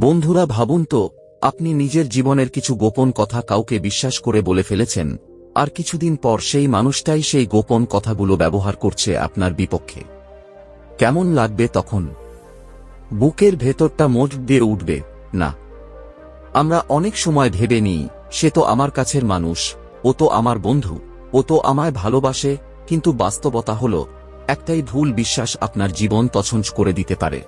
বন্ধুরা ভাবুন তো, আপনি নিজের জীবনের কিছু গোপন কথা কাউকে বিশ্বাস করে বলে ফেলেছেন, আর কিছুদিন পর সেই মানুষটাই সেই গোপন কথাগুলো ব্যবহার করছে আপনার বিপক্ষে। কেমন লাগবে তখন? বুকের ভেতরটা মোট দিয়ে উঠবে, না। আমরা অনেক সময় ভেবে নিই, সে তো আমার কাছের মানুষ, ও তো আমার বন্ধু, ও তো আমায় ভালোবাসে, কিন্তু বাস্তবতা হল, একটাই ভুল বিশ্বাস আপনার জীবন তছঞ্চ করে দিতে পারে।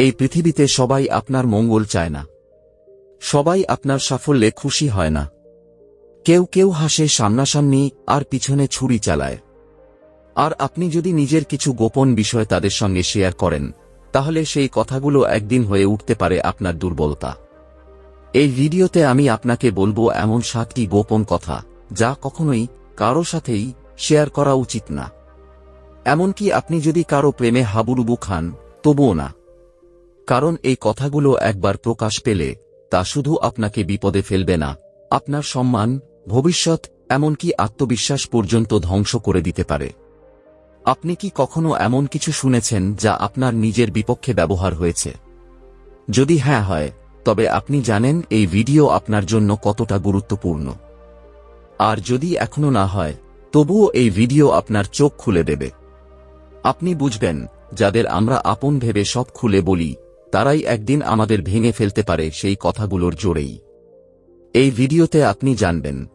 এই পৃথিবীতে সবাই আপনার মঙ্গল চায় না। সবাই আপনার সাফল্যে খুশি হয় না। কেউ কেউ হাসে সামনাসামনি আর পিছনে ছুরি চালায়। আর আপনি যদি নিজের কিছু গোপন বিষয় তাদের সঙ্গে শেয়ার করেন, তাহলে সেই কথাগুলো একদিন হয়ে উঠতে পারে আপনার দুর্বলতা। এই ভিডিওতে আমি আপনাকে বলব এমন সাতটি গোপন কথা, যা কখনোই কারও সাথেই শেয়ার করা উচিত না। এমনকি আপনি যদি কারও প্রেমে হাবুডুবু খান, তবুও না। কারণ এই কথাগুলো একবার প্রকাশ পেলে তা শুধু আপনাকে বিপদে ফেলবে না, আপনার সম্মান, ভবিষ্যৎ, এমনকি আত্মবিশ্বাস পর্যন্ত ধ্বংস করে দিতে পারে। আপনি কি কখনো এমন কিছু শুনেছেন যা আপনার নিজের বিপক্ষে ব্যবহার হয়েছে? যদি হ্যাঁ হয়, তবে আপনি জানেন এই ভিডিও আপনার জন্য কতটা গুরুত্বপূর্ণ। আর যদি এখনও না হয়, তবুও এই ভিডিও আপনার চোখ খুলে দেবে। আপনি বুঝবেন, যাদের আমরা আপন ভেবে সব খুলে বলি তারাই একদিন আমাদের ভেঙে ফেলতে পারে সেই কথাগুলোর জোরেই। এই ভিডিওতে আপনি জানবেন।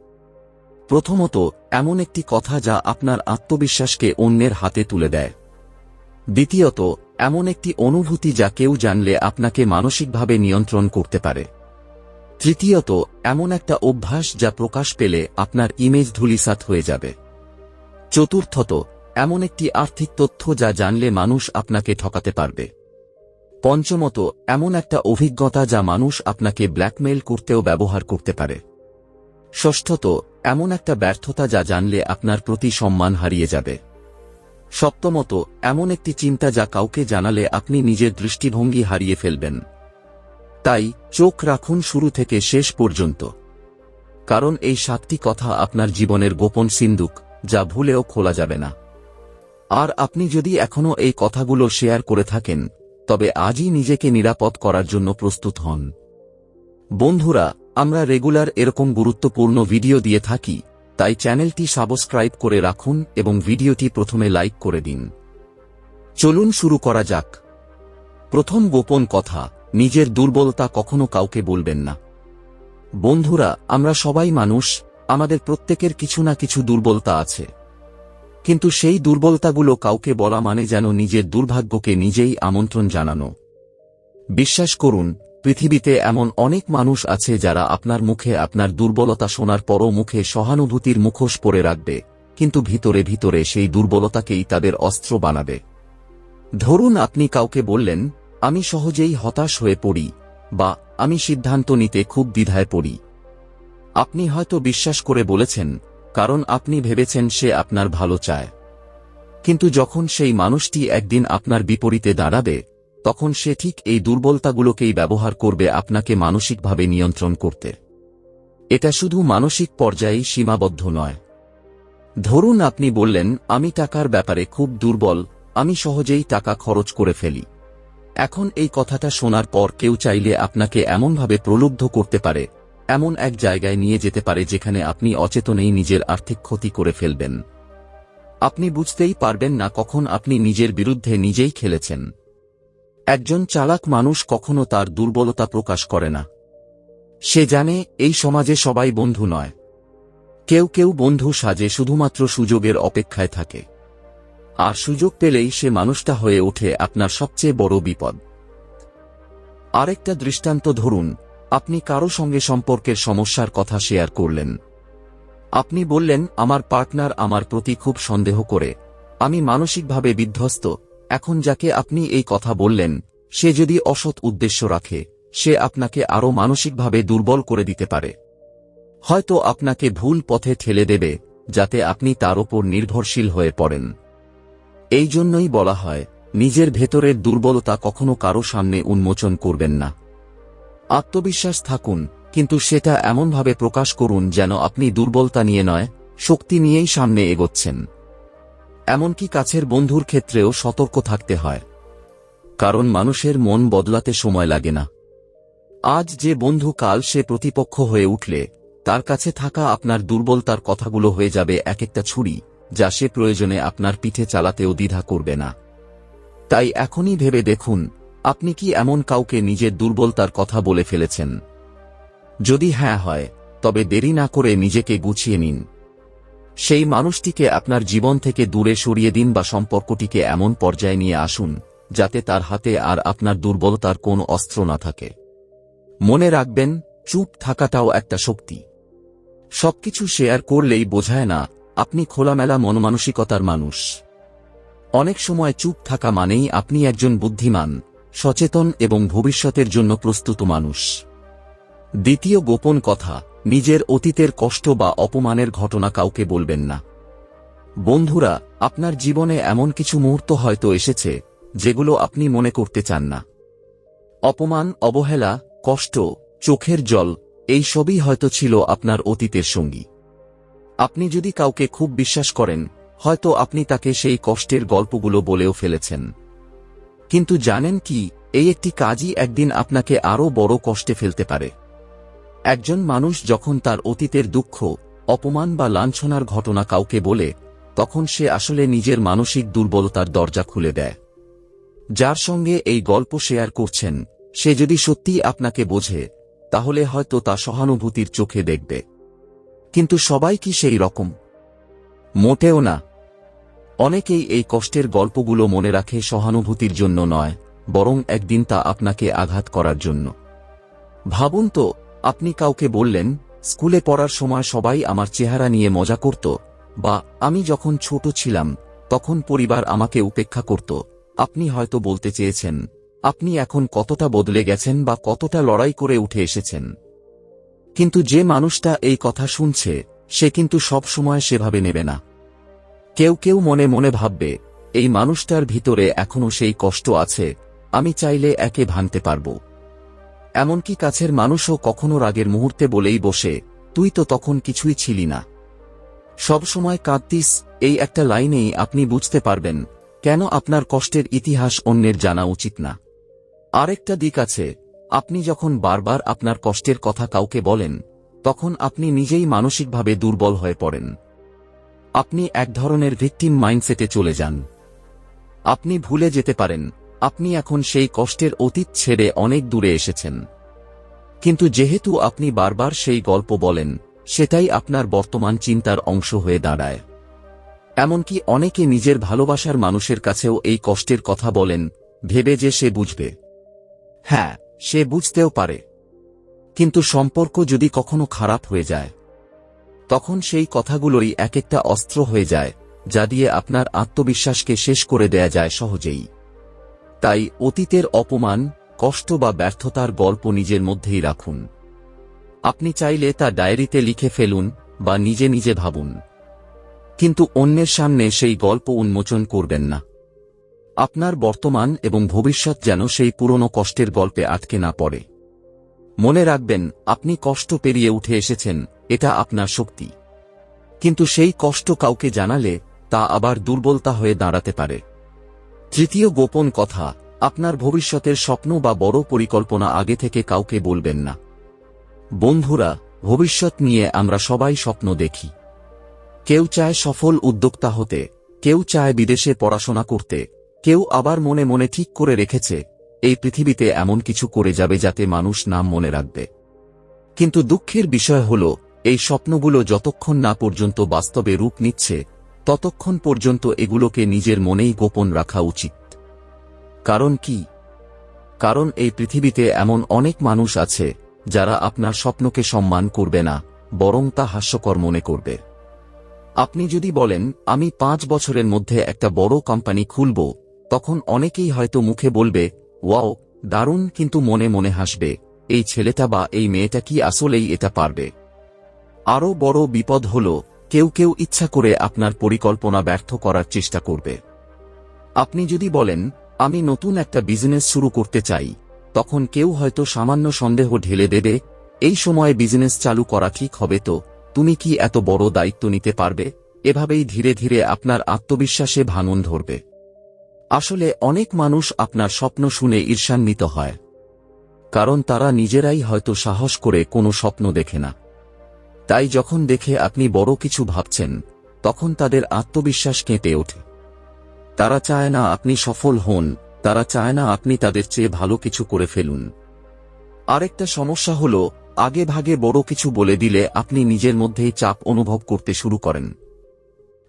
প্রথমত, এমন একটি কথা যা আপনার আত্মবিশ্বাসকে অন্যের হাতে তুলে দেয়। দ্বিতীয়ত, এমন একটি অনুভূতি যা কেউ জানলে আপনাকে মানসিকভাবে নিয়ন্ত্রণ করতে পারে। তৃতীয়ত, এমন একটা অভ্যাস যা প্রকাশ পেলে আপনার ইমেজ ধুলিসাত হয়ে যাবে। চতুর্থত, এমন একটি আর্থিক তথ্য যা জানলে মানুষ আপনাকে ঠকাতে পারবে। পঞ্চমত, এমন একটা অভিজ্ঞতা যা মানুষ আপনাকে ব্ল্যাকমেইল করতেও ব্যবহার করতে পারে। ষষ্ঠত, এমন একটা ব্যর্থতা যা জানলে আপনার প্রতি সম্মান হারিয়ে যাবে। সপ্তমত, এমন একটি চিন্তা যা কাউকে জানালে আপনি নিজের দৃষ্টিভঙ্গি হারিয়ে ফেলবেন। তাই, চোখ রাখুন শুরু থেকে শেষ পর্যন্ত। কারণ এই সাতটি কথা আপনার জীবনের গোপন সিন্দুক, যা ভুলেও খোলা যাবে না। আর আপনি যদি এখনও এই কথাগুলো শেয়ার করে থাকেন তবে আজই নিজেকে নিরাপদ করার জন্য প্রস্তুত হন। বন্ধুরা, আমরা রেগুলার এরকম গুরুত্বপূর্ণ ভিডিও দিয়ে থাকি, তাই চ্যানেলটি সাবস্ক্রাইব করে রাখুন এবং ভিডিওটি প্রথমে লাইক করে দিন। চলুন শুরু করা যাক। প্রথম গোপন কথা, নিজের দুর্বলতা কখনো কাউকে বলবেন না। বন্ধুরা, আমরা সবাই মানুষ, আমাদের প্রত্যেকের কিছু না কিছু দুর্বলতা আছে। কিন্তু সেই দুর্বলতাগুলো কাউকে বলা মানে যেন নিজের দুর্ভাগ্যকে নিজেই আমন্ত্রণ জানানো। বিশ্বাস করুন, পৃথিবীতে এমন অনেক মানুষ আছে যারা আপনার মুখে আপনার দুর্বলতা শোনার পরও মুখে সহানুভূতির মুখোশ পরে রাখবে, কিন্তু ভিতরে ভিতরে সেই দুর্বলতাকেই তাদের অস্ত্র বানাবে। ধরুন আপনি কাউকে বললেন, আমি সহজেই হতাশ হয়ে পড়ি, বা আমি সিদ্ধান্ত নিতে খুব দ্বিধায় পড়ি। আপনি হয়তো বিশ্বাস করে বলেছেন কারণ আপনি ভেবেছেন সে আপনার ভালো চায়। কিন্তু যখন সেই মানুষটি একদিন আপনার বিপরীতে দাঁড়াবে, তখন সে ঠিক এই দুর্বলতাগুলোকেই ব্যবহার করবে আপনাকে মানসিকভাবে নিয়ন্ত্রণ করতে। এটা শুধু মানসিক পর্যায়েই সীমাবদ্ধ নয়। ধরুন আপনি বললেন, আমি টাকার ব্যাপারে খুব দুর্বল, আমি সহজেই টাকা খরচ করে ফেলি। এখন এই কথাটা শোনার পর কেউ চাইলে আপনাকে এমনভাবে প্রলুব্ধ করতে পারে এমন এক জায়গায় নিয়ে যেতে পারে যেখানে আপনি অচেতনেই নিজের আর্থিক ক্ষতি করে ফেলবেন। আপনি বুঝতেই পারবেন না কখন আপনি নিজের বিরুদ্ধে নিজেই খেলেছেন। একজন চালাক মানুষ কখনো তার দুর্বলতা প্রকাশ করে না। সে জানে, এই সমাজে সবাই বন্ধু নয়। কেউ কেউ বন্ধু সাজে শুধুমাত্র সুযোগের অপেক্ষায় থাকে। আর সুযোগ পেলেই সে মানুষটা হয়ে ওঠে আপনার সবচেয়ে বড় বিপদ। আরেকটা দৃষ্টান্ত ধরুন আপনি কারও সঙ্গে সম্পর্কের সমস্যার কথা শেয়ার করলেন। আপনি বললেন, আমার পার্টনার আমার প্রতি খুব সন্দেহ করে। আমি মানসিকভাবে বিধ্বস্ত। এখন যাকে আপনি এই কথা বললেন, সে যদি অসৎ উদ্দেশ্য রাখে, সে আপনাকে আরও মানসিকভাবে দুর্বল করে দিতে পারে। হয়তো আপনাকে ভুল পথে ঠেলে দেবে, যাতে আপনি তার ওপর নির্ভরশীল হয়ে পড়েন। এই জন্যই বলা হয়, নিজের ভেতরের দুর্বলতা কখনো কারও সামনে উন্মোচন করবেন না। আত্মবিশ্বাস থাকুন, কিন্তু সেটা এমনভাবে প্রকাশ করুন যেন আপনি দুর্বলতা নিয়ে নয়, শক্তি নিয়েই সামনে এগোচ্ছেন। এমনকি কাছের বন্ধুর ক্ষেত্রেও সতর্ক থাকতে হয়। কারণ মানুষের মন বদলাতে সময় লাগে না। আজ যে বন্ধু কাল সে প্রতিপক্ষ হয়ে উঠলে, তার কাছে থাকা আপনার দুর্বলতার কথাগুলো হয়ে যাবে এক একটা ছুরি, যা সে প্রয়োজনে আপনার পিঠে চালাতেও দ্বিধা করবে না। তাই এখনই ভেবে দেখুন আপনি কি এমন কাউকে নিজের দুর্বলতার কথা বলে ফেলেছেন? যদি হ্যাঁ হয়, তবে দেরি না করে নিজেকে গুছিয়ে নিন। সেই মানুষটিকে আপনার জীবন থেকে দূরে সরিয়ে দিন বা সম্পর্কটিকে এমন পর্যায়ে নিয়ে আসুন, যাতে তার হাতে আর আপনার দুর্বলতার কোন অস্ত্র না থাকে। মনে রাখবেন, চুপ থাকাটাও একটা শক্তি। সবকিছু শেয়ার করলেই বোঝায় না, আপনি খোলামেলা মনমানসিকতার মানুষ। অনেক সময় চুপ থাকা মানেই আপনি একজন বুদ্ধিমান সচেতন এবং ভবিষ্যতের জন্য প্রস্তুত মানুষ। দ্বিতীয় গোপন কথা, নিজের অতীতের কষ্ট বা অপমানের ঘটনা কাউকে বলবেন না। বন্ধুরা, আপনার জীবনে এমন কিছু মুহূর্ত হয়তো এসেছে, যেগুলো আপনি মনে করতে চান না। অপমান, অবহেলা, কষ্ট, চোখের জল, এই সবই হয়তো ছিল আপনার অতীতের সঙ্গী। আপনি যদি কাউকে খুব বিশ্বাস করেন, হয়তো আপনি তাকে সেই কষ্টের গল্পগুলো বলেও ফেলেছেন। কিন্তু জানেন কি, এই একটি কাজই একদিন আপনাকে আরও বড় কষ্টে ফেলতে পারে। একজন মানুষ যখন তার অতীতের দুঃখ, অপমান বা লাঞ্ছনার ঘটনা কাউকে বলে, তখন সে আসলে নিজের মানসিক দুর্বলতার দরজা খুলে দেয়। যার সঙ্গে এই গল্প শেয়ার করছেন, সে যদি সত্যিই আপনাকে বোঝে, তাহলে হয়তো তা সহানুভূতির চোখে দেখবে। কিন্তু সবাই কি সেই রকম? মোটেও না। অনেকেই এই কষ্টের গল্পগুলো মনে রাখে সহানুভূতির জন্য নয়, বরং একদিন তা আপনাকে আঘাত করার জন্য। ভাবুন তো, আপনি কাউকে বললেন, স্কুলে পড়ার সময় সবাই আমার চেহারা নিয়ে মজা করত, বা আমি যখন ছোট ছিলাম, তখন পরিবার আমাকে উপেক্ষা করত। আপনি হয়তো বলতে চেয়েছেন, আপনি এখন কতটা বদলে গেছেন বা কতটা লড়াই করে উঠে এসেছেন? কিন্তু যে মানুষটা এই কথা শুনছে, সে কিন্তু সব সময় সেভাবে নেবে না। কেউ কেউ মনে মনে ভাববে, এই মানুষটার ভিতরে এখনও সেই কষ্ট আছে, আমি চাইলে একে ভাঙতে পারব। এমনকি কাছের মানুষও কখনো রাগের মুহূর্তে বলেই বসে, তুই তো তখন কিছুই ছিলি না। সবসময় কাঁদতিস, এই একটা লাইনেই আপনি বুঝতে পারবেন, কেন আপনার কষ্টের ইতিহাস অন্যের জানা উচিত না। আরেকটা দিক আছে, আপনি যখন বারবার আপনার কষ্টের কথা কাউকে বলেন, তখন আপনি নিজেই মানসিকভাবে দুর্বল হয়ে পড়েন। আপনি এক ধরনের ভিকটিম মাইন্ডসেটে চলে যান। আপনি ভুলে যেতে পারেন, আপনি এখন সেই কষ্টের অতীত ছেড়ে অনেক দূরে এসেছেন। কিন্তু যেহেতু আপনি বারবার সেই গল্প বলেন, সেটাই আপনার বর্তমান চিন্তার অংশ হয়ে দাঁড়ায়। এমনকি অনেকে নিজের ভালোবাসার মানুষের কাছেও এই কষ্টের কথা বলেন, ভেবে যে সে বুঝবে। হ্যাঁ সে বুঝতেও পারে। কিন্তু সম্পর্ক যদি কখনো খারাপ হয়ে যায় তখন সেই কথাগুলোই এক একটা অস্ত্র হয়ে যায়, যা দিয়ে আপনার আত্মবিশ্বাসকে শেষ করে দেয়া যায় সহজেই। তাই অতীতের অপমান, কষ্ট বা ব্যর্থতার গল্প নিজের মধ্যেই রাখুন। আপনি চাইলে তা ডায়েরিতে লিখে ফেলুন বা নিজে নিজে ভাবুন। কিন্তু অন্যের সামনে সেই গল্প উন্মোচন করবেন না। আপনার বর্তমান এবং ভবিষ্যৎ যেন সেই পুরনো কষ্টের গল্পে আটকে না পড়ে। মনে রাখবেন, আপনি কষ্ট পেরিয়ে উঠে এসেছেন এটা আপনার শক্তি। কিন্তু সেই কষ্ট কাউকে জানালে তা আবার দুর্বলতা হয়ে দাঁড়াতে পারে। তৃতীয় গোপন কথা, আপনার ভবিষ্যতের স্বপ্ন বা বড় পরিকল্পনা আগে থেকে কাউকে বলবেন না। বন্ধুরা, ভবিষ্যৎ নিয়ে আমরা সবাই স্বপ্ন দেখি। কেউ চায় সফল উদ্যোক্তা হতে, কেউ চায় বিদেশে পড়াশোনা করতে, কেউ আবার মনে মনে ঠিক করে রেখেছে, এই পৃথিবীতে এমন কিছু করে যাবে যাতে মানুষ নাম মনে রাখবে। কিন্তু দুঃখের বিষয় হল এই স্বপ্নগুলো যতক্ষণ না পর্যন্ত বাস্তবে রূপ নিচ্ছে, ততক্ষণ পর্যন্ত এগুলোকে নিজের মনেই গোপন রাখা উচিত। কারণ কি? কারণ এই পৃথিবীতে এমন অনেক মানুষ আছে, যারা আপনার স্বপ্নকে সম্মান করবে না, বরং তা হাস্যকর মনে করবে। আপনি যদি বলেন, আমি পাঁচ বছরের মধ্যে একটা বড় কোম্পানি খুলব, তখন অনেকেই হয়তো মুখে বলবে, ওয়াও, দারুণ, কিন্তু মনে মনে হাসবে, এই ছেলেটা বা এই মেয়েটা কি আসলেই এটা পারবে? আরও বড় বিপদ হল, কেউ কেউ ইচ্ছা করে আপনার পরিকল্পনা ব্যর্থ করার চেষ্টা করবে। আপনি যদি বলেন, আমি নতুন একটা বিজনেস শুরু করতে চাই, তখন কেউ হয়তো সামান্য সন্দেহ ঢেলে দেবে, এই সময়ে বিজনেস চালু করা ঠিক হবে তো, তুমি কি এত বড় দায়িত্ব নিতে পারবে? এভাবেই ধীরে ধীরে আপনার আত্মবিশ্বাসে ভাঙন ধরবে। আসলে অনেক মানুষ আপনার স্বপ্ন শুনে ঈর্ষান্বিত হয়। কারণ তারা নিজেরাই হয়তো সাহস করে কোনো স্বপ্ন দেখে না। তাই যখন দেখে আপনি বড় কিছু ভাবছেন, তখন তাদের আত্মবিশ্বাস কেঁপে ওঠে। তারা চায় না আপনি সফল হন, তারা চায় না আপনি তাদের চেয়ে ভালো কিছু করে ফেলুন। আরেকটা সমস্যা হল, আগে ভাগে বড় কিছু বলে দিলে আপনি নিজের মধ্যেই চাপ অনুভব করতে শুরু করেন।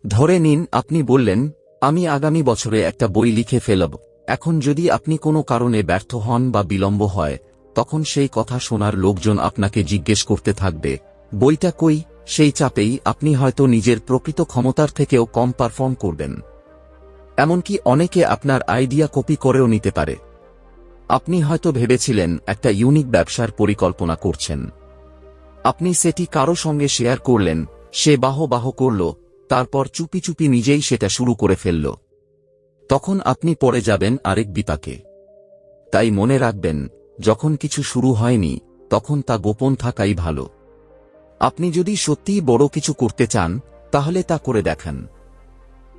ধরে নিন, আপনি বললেন, আমি আগামী বছরে একটা বই লিখে ফেলব। এখন যদি আপনি কোনো কারণে ব্যর্থ হন বা বিলম্ব হয়, তখন সেই কথা শোনার লোকজন আপনাকে জিজ্ঞেস করতে থাকবে বইটা কই, সেই চাপেই আপনি হয়তো নিজের প্রকৃত ক্ষমতার থেকেও কম পারফর্ম করবেন। এমনকি অনেকে আপনার আইডিয়া কপি করেও নিতে পারে। আপনি হয়তো ভেবেছিলেন একটা ইউনিক ব্যবসার পরিকল্পনা করছেন। আপনি সেটি কারও সঙ্গে শেয়ার করলেন, সে বাহ বাহ করল, তারপর চুপি চুপি নিজেই সেটা শুরু করে ফেলল। তখন আপনি পড়ে যাবেন আরেক বিপাকে। তাই মনে রাখবেন, যখন কিছু শুরু হয়নি, তখন তা গোপন থাকাই ভালো। আপনি যদি সত্যিই বড় কিছু করতে চান, তাহলে তা করে দেখান।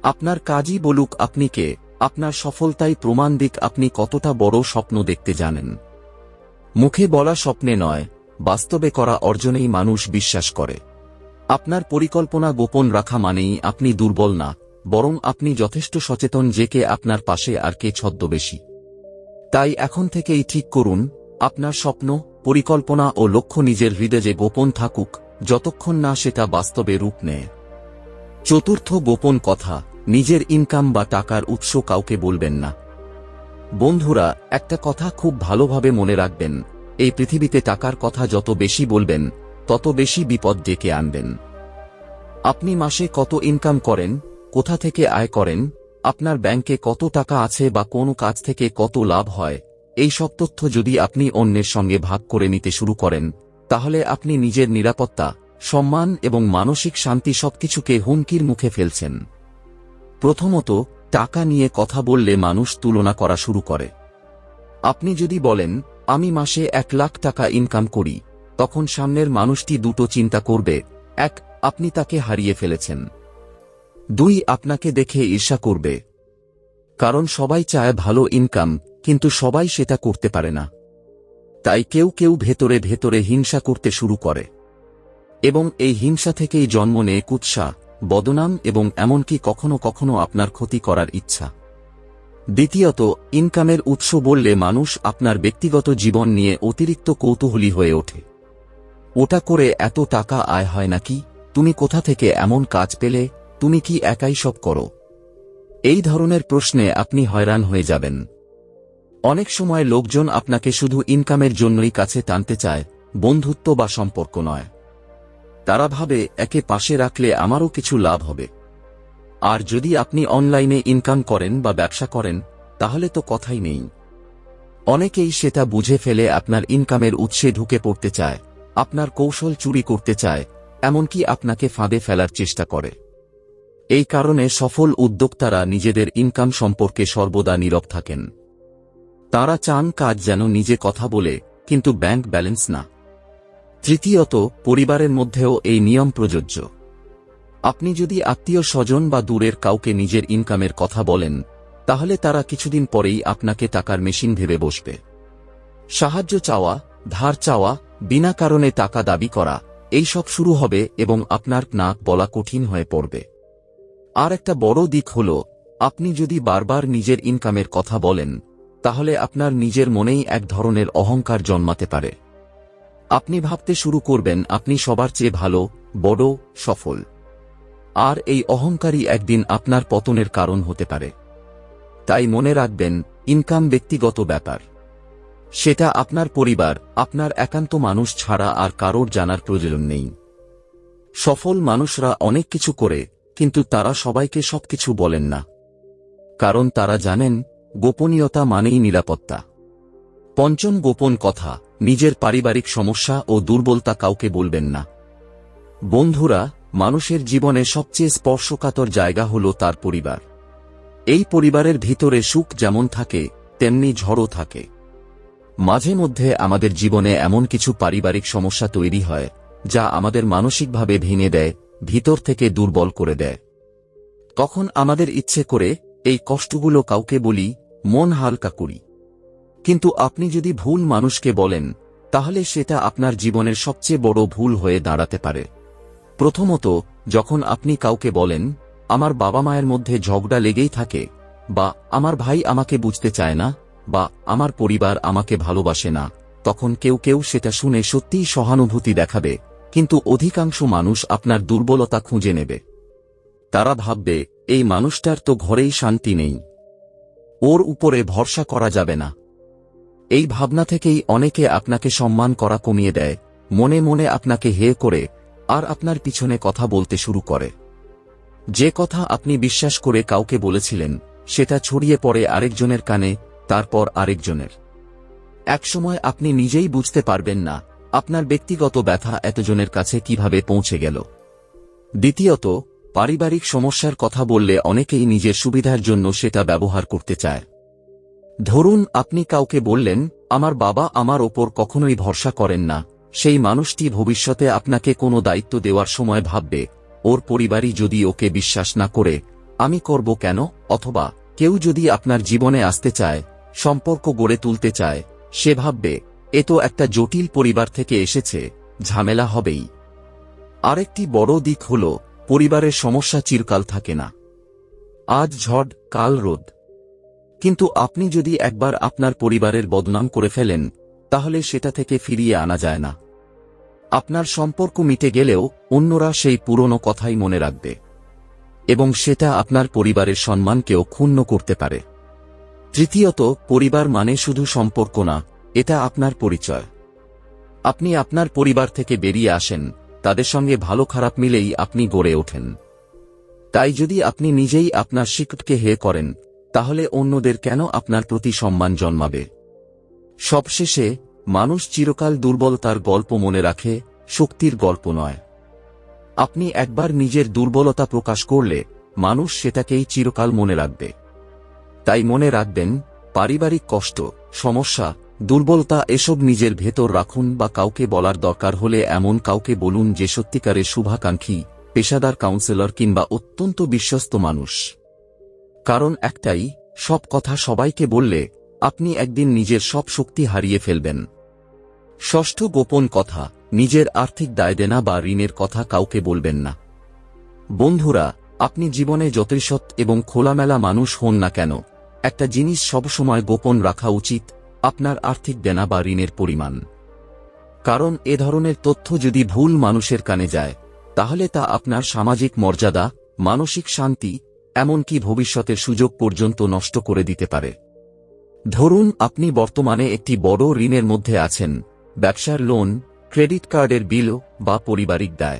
আপনার কাজই বলুক আপনি কে, আপনার সফলতাই প্রমাণ দিক আপনি কতটা বড় স্বপ্ন দেখতে জানেন। মুখে বলা স্বপ্নে নয়, বাস্তবে করা অর্জনেই মানুষ বিশ্বাস করে। আপনার পরিকল্পনা গোপন রাখা মানেই আপনি দুর্বল না, বরং আপনি যথেষ্ট সচেতন যে কে আপনার পাশে আর কে ছদ্মবেশী। তাই এখন থেকেই ঠিক করুন, আপনার স্বপ্ন, পরিকল্পনা ও লক্ষ্য নিজের হৃদয়ে গোপন থাকুক যতক্ষণ না সেটা বাস্তবে রূপ নেয়। চতুর্থ গোপন কথা, নিজের ইনকাম বা টাকার উৎস কাউকে বলবেন না। বন্ধুরা, একটা কথা খুব ভালোভাবে মনে রাখবেন, এই পৃথিবীতে টাকার কথা যত বেশি বলবেন, তত বেশি বিপদ ডেকে আনবেন। আপনি মাসে কত ইনকাম করেন, কোথা থেকে আয় করেন, আপনার ব্যাংকে কত টাকা আছে বা কোন কাজ থেকে কত লাভ হয়, এই সব তথ্য যদি আপনি অন্যের সঙ্গে ভাগ করে নিতে শুরু করেন তাহলে আপনি নিজের নিরাপত্তা, সম্মান এবং মানসিক শান্তি সবকিছুকে হুমকির মুখে ফেলছেন। প্রথমত, টাকা নিয়ে কথা বললে মানুষ তুলনা করা শুরু করে। আপনি যদি বলেন, আমি মাসে এক লাখ টাকা ইনকাম করি, তখন সামনের মানুষটি দুটো চিন্তা করবে, এক, আপনি তাকে হারিয়ে ফেলেছেন। দুই, আপনাকে দেখে ঈর্ষা করবে। কারণ সবাই চায় ভালো ইনকাম কিন্তু সবাই সেটা করতে পারে না। তাই কেউ কেউ ভেতরে ভেতরে হিংসা করতে শুরু করে। এবং এই হিংসা থেকেই জন্ম নেয় কুৎসা, বদনাম এবং এমনকি কখনো কখনো আপনার ক্ষতি করার ইচ্ছা। দ্বিতীয়ত, ইনকামের উৎস বললে মানুষ আপনার ব্যক্তিগত জীবন নিয়ে অতিরিক্ত কৌতূহলী হয়ে ওঠে। ওটা করে এত টাকা আয় হয় নাকি? তুমি কোথা থেকে এমন কাজ পেলে? তুমি কি একাই সব করো? এই ধরনের প্রশ্নে আপনি হয়রান হয়ে যাবেন। অনেক সময় লোকজন আপনাকে শুধু ইনকামের জন্যই কাছে টানতে চায়, বন্ধুত্ব বা সম্পর্ক নয়। তারা ভাবে, একে পাশে রাখলে আমারও কিছু লাভ হবে। আর যদি আপনি অনলাইনে ইনকাম করেন বা ব্যবসা করেন, তাহলে তো কথাই নেই। অনেকেই সেটা বুঝে ফেলে আপনার ইনকামের উৎসে ঢুকে পড়তে চায়, আপনার কৌশল চুরি করতে চায়, এমনকি আপনাকে ফাঁদে ফেলার চেষ্টা করে। এই কারণে সফল উদ্যোক্তারা নিজেদের ইনকাম সম্পর্কে সর্বদা নীরব থাকেন। তারা চান কাজ যেন নিজে কথা বলে, কিন্তু ব্যাংক ব্যালেন্স না। তৃতীয়ত, পরিবারের মধ্যেও এই নিয়ম প্রযোজ্য। আপনি যদি আত্মীয় স্বজন বা দূরের কাউকে নিজের ইনকামের কথা বলেন, তাহলে তারা কিছুদিন পরেই আপনাকে টাকার মেশিন ভেবে বসবে। সাহায্য চাওয়া, ধার চাওয়া, বিনা কারণে টাকা দাবি করা, এই সব শুরু হবে এবং আপনার নাক বলা কঠিন হয়ে পড়বে। আর একটা বড় দিক হল, আপনি যদি বারবার নিজের ইনকামের কথা বলেন তাহলে আপনার নিজের মনেই এক ধরনের অহংকার জন্মাতে পারে। আপনি ভাবতে শুরু করবেন, আপনি সবার চেয়ে ভালো, বড়, সফল। আর এই অহংকারই একদিন আপনার পতনের কারণ হতে পারে। তাই মনে রাখবেন, ইনকাম ব্যক্তিগত ব্যাপার। সেটা আপনার পরিবার, আপনার একান্ত মানুষ ছাড়া আর কারোর জানার প্রয়োজন নেই। সফল মানুষরা অনেক কিছু করে, কিন্তু তারা সবাইকে সবকিছু বলেন না। কারণ তারা জানেন গোপনীয়তা মানেই নিরাপত্তা। পঞ্চম গোপন কথা, নিজের পারিবারিক সমস্যা ও দুর্বলতা কাউকে বলবেন না। বন্ধুরা, মানুষের জীবনে সবচেয়ে স্পর্শকাতর জায়গা হল তার পরিবার। এই পরিবারের ভিতরে সুখ যেমন থাকে, তেমনি ঝড়ও থাকে। মাঝে মধ্যে আমাদের জীবনে এমন কিছু পারিবারিক সমস্যা তৈরি হয়, যা আমাদের মানসিকভাবে ভেঙে দেয়, ভিতর থেকে দুর্বল করে দেয়। তখন আমাদের ইচ্ছে করে এই কষ্টগুলো কাউকে বলি, মন হালকা করি। কিন্তু আপনি যদি ভুল মানুষকে বলেন, তাহলে সেটা আপনার জীবনের সবচেয়ে বড় ভুল হয়ে দাঁড়াতে পারে। প্রথমত, যখন আপনি কাউকে বলেন, আমার বাবা মায়ের মধ্যে ঝগড়া লেগেই থাকে, বা, আমার ভাই আমাকে বুঝতে চায় না, বা, আমার পরিবার আমাকে ভালোবাসে না, তখন কেউ কেউ সেটা শুনে সত্যিই সহানুভূতি দেখাবে, কিন্তু অধিকাংশ মানুষ আপনার দুর্বলতা খুঁজে নেবে। তারা ভাববে এই মানুষটার তো ঘরেই শান্তি নেই। ওর উপরে ভরসা করা যাবে না। এই ভাবনা থেকেই অনেকে আপনাকে সম্মান করা কমিয়ে দেয়, মনে মনে আপনাকে হে করে, আর আপনার পিছনে কথা বলতে শুরু করে। যে কথা আপনি বিশ্বাস করে কাউকে বলেছিলেন, সেটা ছড়িয়ে পড়ে আরেকজনের কানে, তারপর আরেকজনের। একসময় আপনি নিজেই বুঝতে পারবেন না, আপনার ব্যক্তিগত ব্যথা এতজনের কাছে কীভাবে পৌঁছে গেল। দ্বিতীয়ত পারিবারিক সমস্যার কথা বললে অনেকেই নিজের সুবিধার জন্য সেটা ব্যবহার করতে চায়। ধরুন, আপনি কাউকে বললেন, আমার বাবা আমার ওপর কখনোই ভরসা করেন না। সেই মানুষটি ভবিষ্যতে আপনাকে কোনো দায়িত্ব দেওয়ার সময় ভাববে, ওর পরিবারই যদি ওকে বিশ্বাস না করে, আমি করব কেন? অথবা, কেউ যদি আপনার জীবনে আসতে চায়, সম্পর্ক গড়ে তুলতে চায়, সে ভাববে, এ তো একটা জটিল পরিবার থেকে এসেছে, ঝামেলা হবেই। আরেকটি বড় দিক হল পরিবারের সমস্যা চিরকাল থাকে না। আজ ঝড়, কাল রোদ। কিন্তু আপনি যদি একবার আপনার পরিবারের বদনাম করে ফেলেন, তাহলে সেটা থেকে ফিরিয়ে আনা যায় না। আপনার সম্পর্ক মিটে গেলেও অন্যরা সেই পুরনো কথাই মনে রাখবে। এবং সেটা আপনার পরিবারের সম্মানকেও ক্ষুণ্ণ করতে পারে। তৃতীয়ত, পরিবার মানে শুধু সম্পর্ক না, এটা আপনার পরিচয়। আপনি আপনার পরিবার থেকে বেরিয়ে আসেন তাদের সঙ্গে ভালো খারাপ মিলেই আপনি গড়ে ওঠেন। তাই যদি আপনি নিজেই আপনার শিকটকে হে করেন, তাহলে অন্যদের কেন আপনার প্রতি সম্মান জন্মাবে? সবশেষে, মানুষ চিরকাল দুর্বলতার গল্প মনে রাখে, শক্তির গল্প নয়। আপনি একবার নিজের দুর্বলতা প্রকাশ করলে, মানুষ সেটাকেই চিরকাল মনে রাখবে। তাই মনে রাখবেন, পারিবারিক কষ্ট, সমস্যা দুর্বলতা এসব নিজের ভেতর রাখুন বা কাউকে বলার দরকার হলে এমন কাউকে বলুন যে সত্যিকারের শুভাকাঙ্ক্ষী, পেশাদার কাউন্সেলর কিংবা অত্যন্ত বিশ্বস্ত মানুষ। কারণ একটাই, সব কথা সবাইকে বললে আপনি একদিন নিজের সব শক্তি হারিয়ে ফেলবেন। ষষ্ঠ গোপন কথা, নিজের আর্থিক দায়দেনা বা ঋণের কথা কাউকে বলবেন না। বন্ধুরা, আপনি জীবনে যতই এবং খোলামেলা মানুষ হন না কেন? একটা জিনিস সবসময় গোপন রাখা উচিত আপনার আর্থিক দেনা বা ঋণের পরিমাণ। কারণ এ ধরনের তথ্য যদি ভুল মানুষের কানে যায়, তাহলে তা আপনার সামাজিক মর্যাদা, মানসিক শান্তি, এমনকি ভবিষ্যতের সুযোগ পর্যন্ত নষ্ট করে দিতে পারে। ধরুন, আপনি বর্তমানে একটি বড় ঋণের মধ্যে আছেন, ব্যবসার লোন, ক্রেডিট কার্ডের বিল বা পারিবারিক দায়।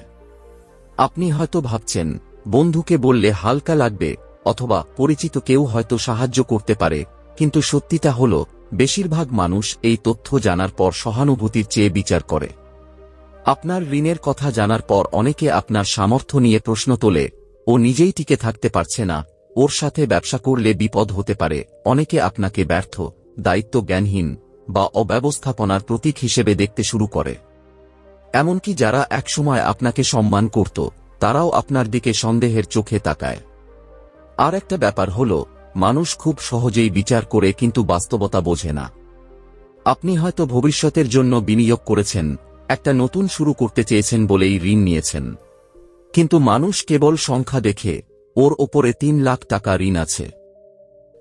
আপনি হয়তো ভাবছেন, বন্ধুকে বললে হালকা লাগবে, অথবা পরিচিত কেউ হয়তো সাহায্য করতে পারে, কিন্তু সত্যিটা হল বেশিরভাগ মানুষ এই তথ্য জানার পর সহানুভূতির চেয়ে বিচার করে। আপনার ঋণের কথা জানার পর অনেকে আপনার সামর্থ্য নিয়ে প্রশ্ন তোলে, ও নিজেই টিকে থাকতে পারছে না, ওর সাথে ব্যবসা করলে বিপদ হতে পারে। অনেকে আপনাকে ব্যর্থ দায়িত্ব জ্ঞানহীন বা অব্যবস্থাপনার প্রতীক হিসেবে দেখতে শুরু করে। এমনকি যারা একসময় আপনাকে সম্মান করত, তারাও আপনার দিকে সন্দেহের চোখে তাকায়। আর একটা ব্যাপার হল মানুষ খুব সহজেই বিচার করে কিন্তু বাস্তবতা বোঝে না। আপনি হয়তো ভবিষ্যতের জন্য বিনিয়োগ করেছেন, একটা নতুন শুরু করতে চেয়েছেন বলেই ঋণ নিয়েছেন। কিন্তু মানুষ কেবল সংখ্যা দেখে, ওর ওপরে তিন লাখ টাকা ঋণ আছে।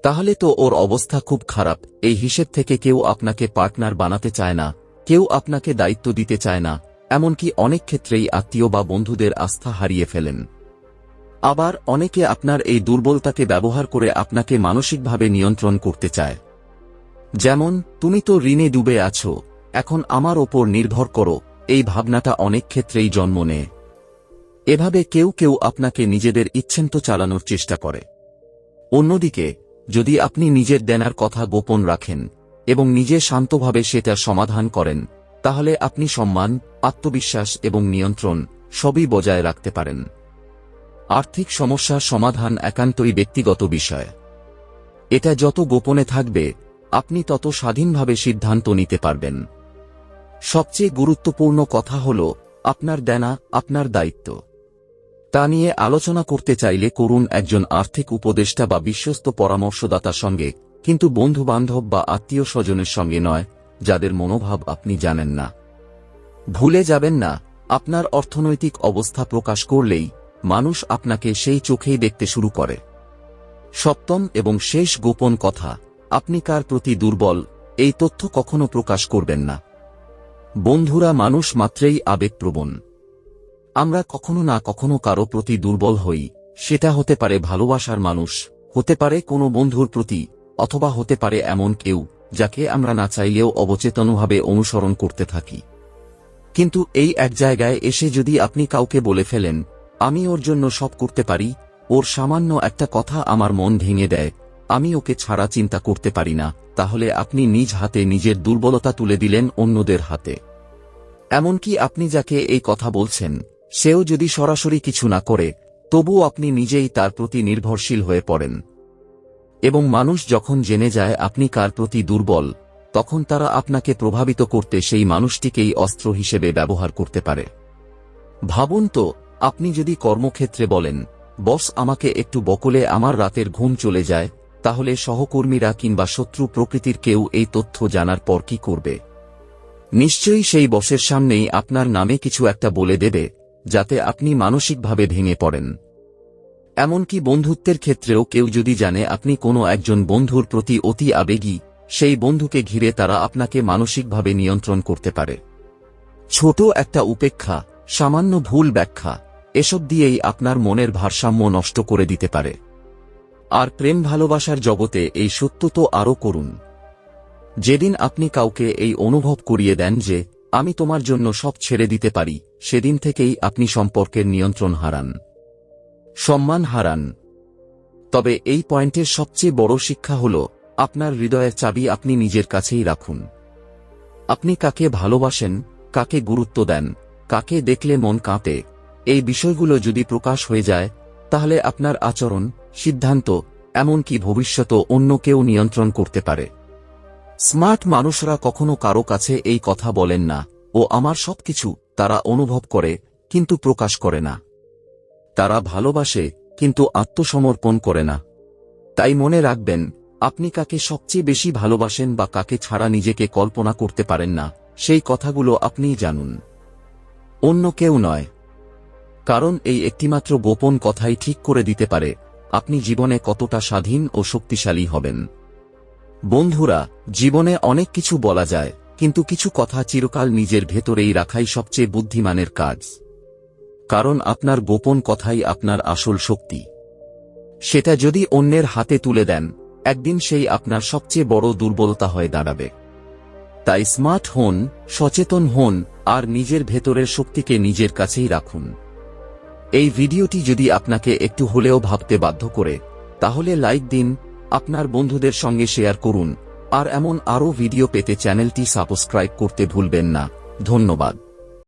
তাহলে তো ওর অবস্থা খুব খারাপ, এই হিসেব থেকে কেউ আপনাকে পার্টনার বানাতে চায় না, কেউ আপনাকে দায়িত্ব দিতে চায় না, এমনকি অনেক ক্ষেত্রেই আত্মীয় বা বন্ধুদের আস্থা হারিয়ে ফেলেন। আবার অনেকে আপনার এই দুর্বলতাকে ব্যবহার করে আপনাকে মানসিকভাবে নিয়ন্ত্রণ করতে চায়। যেমন, তুমি তো ঋণে ডুবে আছো, এখন আমার ওপর নির্ভর করো, এই ভাবনাটা অনেক ক্ষেত্রেই জন্ম নেয়। এভাবে কেউ কেউ আপনাকে নিজেদের ইচ্ছেন্ত চালানোর চেষ্টা করে। অন্যদিকে, যদি আপনি নিজের দেনার কথা গোপন রাখেন এবং নিজে শান্তভাবে সেটা সমাধান করেন, তাহলে আপনি সম্মান, আত্মবিশ্বাস এবং নিয়ন্ত্রণ সবই বজায় রাখতে পারেন। আর্থিক সমস্যার সমাধান একান্তই ব্যক্তিগত বিষয়। এটা যত গোপনে থাকবে, আপনি তত স্বাধীনভাবে সিদ্ধান্ত নিতে পারবেন। সবচেয়ে গুরুত্বপূর্ণ কথা হল, আপনার দেনা, আপনার দায়িত্ব। তা নিয়ে আলোচনা করতে চাইলে করুন একজন আর্থিক উপদেষ্টা বা বিশ্বস্ত পরামর্শদাতার সঙ্গে, কিন্তু বন্ধু বান্ধব বা আত্মীয় স্বজনের সঙ্গে নয়, যাদের মনোভাব আপনি জানেন না। ভুলে যাবেন না, আপনার অর্থনৈতিক অবস্থা প্রকাশ করলেই মানুষ আপনাকে সেই চোখেই দেখতে শুরু করে। সপ্তম এবং শেষ গোপন কথা, আপনি কার প্রতি দুর্বল, এই তথ্য কখনো প্রকাশ করবেন না। বন্ধুরা, মানুষ মাত্রেই আবেগপ্রবণ। আমরা কখনো না কখনো কারও প্রতি দুর্বল হই, সেটা হতে পারে ভালোবাসার মানুষ, হতে পারে কোনো বন্ধুর প্রতি, অথবা হতে পারে এমন কেউ, যাকে আমরা না চাইলেও অবচেতনভাবে অনুসরণ করতে থাকি। কিন্তু এই এক জায়গায় এসে যদি আপনি কাউকে বলে ফেলেন আমি ওর জন্য সব করতে পারি, ওর সামান্য একটা কথা আমার মন ভেঙে দেয়, আমি ওকে ছাড়া চিন্তা করতে পারি না, তাহলে আপনি নিজ হাতে নিজের দুর্বলতা তুলে দিলেন অন্যদের হাতে। এমনকি আপনি যাকে এই কথা বলছেন, সেও যদি সরাসরি কিছু না করে, তবুও আপনি নিজেই তার প্রতি নির্ভরশীল হয়ে পড়েন। এবং মানুষ যখন জেনে যায় আপনি কার প্রতি দুর্বল, তখন তারা আপনাকে প্রভাবিত করতে সেই মানুষটিকেই অস্ত্র হিসেবে ব্যবহার করতে পারে। ভাবুন তো আপনি যদি কর্মক্ষেত্রে বলেন, বস আমাকে একটু বকলে আমার রাতের ঘুম চলে যায়, তাহলে সহকর্মীরা কিংবা শত্রু প্রকৃতির কেউ এই তথ্য জানার পর কি করবে? নিশ্চয়ই সেই বসের সামনেই আপনার নামে কিছু একটা বলে দেবে, যাতে আপনি মানসিকভাবে ভেঙে পড়েন। এমনকি বন্ধুত্বের ক্ষেত্রেও কেউ যদি জানে আপনি কোনো একজন বন্ধুর প্রতি অতি আবেগী, সেই বন্ধুকে ঘিরে তারা আপনাকে মানসিকভাবে নিয়ন্ত্রণ করতে পারে। ছোট একটা উপেক্ষা, সামান্য ভুল ব্যাখ্যা এসব দিয়েই আপনার মনের ভারসাম্য নষ্ট করে দিতে পারে। আর প্রেম ভালোবাসার জগতে এই সত্য তো আরও করুন। যেদিন আপনি কাউকে এই অনুভব করিয়ে দেন যে, আমি তোমার জন্য সব ছেড়ে দিতে পারি, সেদিন থেকেই আপনি সম্পর্কের নিয়ন্ত্রণ হারান। সম্মান হারান। তবে এই পয়েন্টের সবচেয়ে বড় শিক্ষা হল, আপনার হৃদয়ের চাবি আপনি নিজের কাছেই রাখুন। আপনি কাকে ভালোবাসেন, কাকে গুরুত্ব দেন, কাকে দেখলে মন কাঁপে এই বিষয়গুলো যদি প্রকাশ হয়ে যায়, তাহলে আপনার আচরণ, সিদ্ধান্ত, এমনকি ভবিষ্যৎ অন্য কেউ নিয়ন্ত্রণ করতে পারে। স্মার্ট মানুষরা কখনো কারও কাছে এই কথা বলেন না, ও আমার সবকিছু তারা অনুভব করে, কিন্তু প্রকাশ করে না। তারা ভালোবাসে, কিন্তু আত্মসমর্পণ করে না। তাই মনে রাখবেন, আপনি কাকে সবচেয়ে বেশি ভালোবাসেন বা কাকে ছাড়া নিজেকে কল্পনা করতে পারেন না, সেই কথাগুলো আপনিই জানুন। অন্য কেউ নয়। কারণ এই একটিমাত্র গোপন কথাই ঠিক করে দিতে পারে, আপনি জীবনে কতটা স্বাধীন ও শক্তিশালী হবেন। বন্ধুরা, জীবনে অনেক কিছু বলা যায়, কিন্তু কিছু কথা চিরকাল নিজের ভেতরেই রাখাই সবচেয়ে বুদ্ধিমানের কাজ। কারণ আপনার গোপন কথাই আপনার আসল শক্তি। সেটা যদি অন্যের হাতে তুলে দেন, একদিন সেই আপনার সবচেয়ে বড় দুর্বলতা হয়ে দাঁড়াবে। তাই স্মার্ট হন, সচেতন হন, আর নিজের ভেতরের শক্তিকে নিজের কাছেই রাখুন। এই ভিডিওটি যদি আপনাকে একটু হলেও ভাবতে বাধ্য করে, তাহলে লাইক দিন, আপনার বন্ধুদের সঙ্গে শেয়ার করুন, আর এমন আরও ভিডিও পেতে চ্যানেলটি সাবস্ক্রাইব করতে ভুলবেন না। ধন্যবাদ।